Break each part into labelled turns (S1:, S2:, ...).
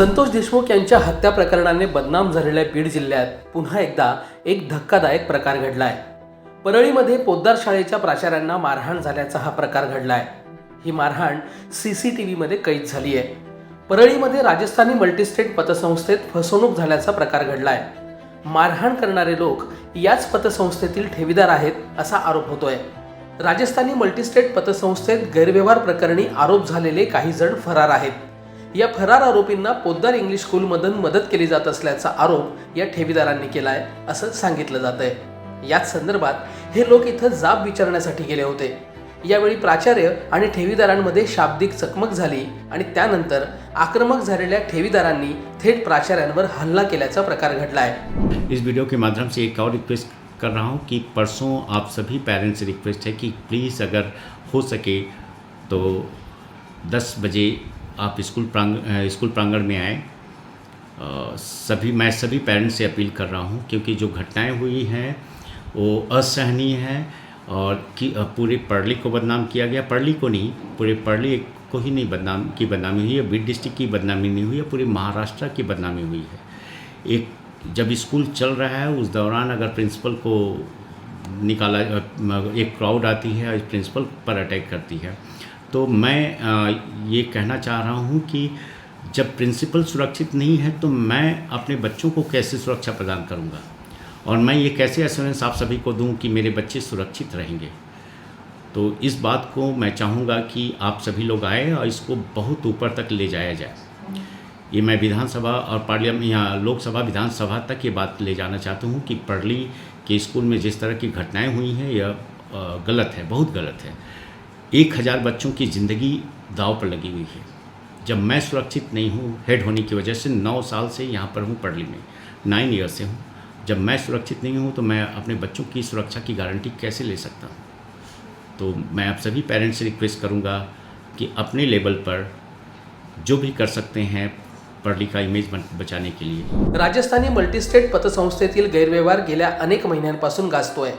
S1: संतोष देशमुख यांच्या हत्या प्रकरणाने बदनाम झालेल्या बीड जिल्ह्यात पुन्हा एकदा एक धक्कादायक प्रकार घडलाय. परळीमध्ये पोद्दार शाळेच्या प्राचार्यांना मारहाण झाल्याचा हा प्रकार घडलाय. ही मारहाण सी सी टी व्हीमध्ये कैद झाली आहे. परळीमध्ये राजस्थानी मल्टीस्टेट पतसंस्थेत फसवणूक झाल्याचा प्रकार घडलाय. मारहाण करणारे लोक याच पतसंस्थेतील ठेवीदार आहेत असा आरोप होतोय. राजस्थानी मल्टीस्टेट पतसंस्थेत गैरव्यवहार प्रकरणी आरोप झालेले काही जण फरार आहेत. या फरार आरोपींना पोद्दार इंग्लिश स्कूलमधून मदत केली जात असल्याचा आरोप या ठेवीदारांनी केलाय असं सांगितलं जात आहे याच संदर्भात हे लोक इथं जाब विचारण्यासाठी गेले होते. यावेळी प्राचार्य आणि ठेवीदारांमध्ये शाब्दिक चकमक झाली आणि त्यानंतर आक्रमक झालेल्या ठेवीदारांनी थेट प्राचार्यांवर हल्ला केल्याचा प्रकार घडला आहे
S2: इस वीडियो के माध्यम से एक और रिक्वेस्ट कर रहा हूँ कि परसों आप सभी पेरेंट्स से रिक्वेस्ट है कि प्लीज़ अगर हो सके तो 10 बजे आप स्कूल प्रांग स्कूल प्रांगण में आएँ। सभी, मैं सभी पेरेंट्स से अपील कर रहा हूँ क्योंकि जो घटनाएँ हुई हैं, वो असहनीय हैं और कि पूरे पढ़ली को बदनाम किया गया। पढ़ली को नहीं, पूरे पढ़ली को ही नहीं बदनाम, की बदनामी हुई है। बीड डिस्ट्रिक्ट की बदनामी नहीं हुई है, पूरे महाराष्ट्र की बदनामी हुई है। एक, जब स्कूल चल रहा है, उस दौरान अगर प्रिंसिपल को निकाला एक क्राउड आती है और प्रिंसिपल पर अटैक करती है। तो मैं ये कहना चाह रहा हूँ कि जब प्रिंसिपल सुरक्षित नहीं है तो मैं अपने बच्चों को कैसे सुरक्षा प्रदान करूँगा? और मैं ये कैसे एश्योरेंस आप सभी को दूँ कि मेरे बच्चे सुरक्षित रहेंगे? तो इस बात को मैं चाहूँगा कि आप सभी लोग आए और इसको बहुत ऊपर तक ले जाया जाए। ये मैं विधानसभा और पार्लियामेंट यहाँ लोकसभा विधानसभा तक ये बात ले जाना चाहता हूँ कि पढ़ली के स्कूल में जिस तरह की घटनाएँ हुई हैं, यह गलत है, बहुत गलत है। एक हज़ार बच्चों की ज़िंदगी दाव पर लगी हुई है। जब मैं सुरक्षित नहीं हूँ हेड होने की वजह से नौ साल से यहाँ पर हूँ पढ़ली में। नाइन ईयर से हूँ। जब मैं सुरक्षित नहीं हूँ तो मैं अपने बच्चों की सुरक्षा की गारंटी कैसे ले सकता हूँ? तो मैं आप सभी पेरेंट्स से रिक्वेस्ट करूँगा कि अपने लेवल पर जो भी कर सकते हैं पढ़ली का इमेज बचाने के लिए।
S1: राजस्थानी मल्टीस्टेट पतसंस्थेतील गैरव्यवहार गेल्या अनेक महिन्यांपासून गाजतोय.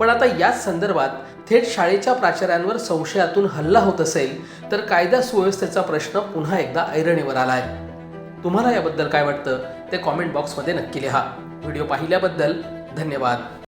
S1: पण आता याच संदर्भात थेट शाळेच्या प्राचार्यांवर संशयातून हल्ला होत असेल तर कायदा सुव्यवस्थेचा प्रश्न पुन्हा एकदा ऐरणीवर आला आहे तुम्हाला याबद्दल काय वाटतं? ते कॉमेंट बॉक्समध्ये नक्की लिहा. व्हिडिओ पाहिल्याबद्दल धन्यवाद.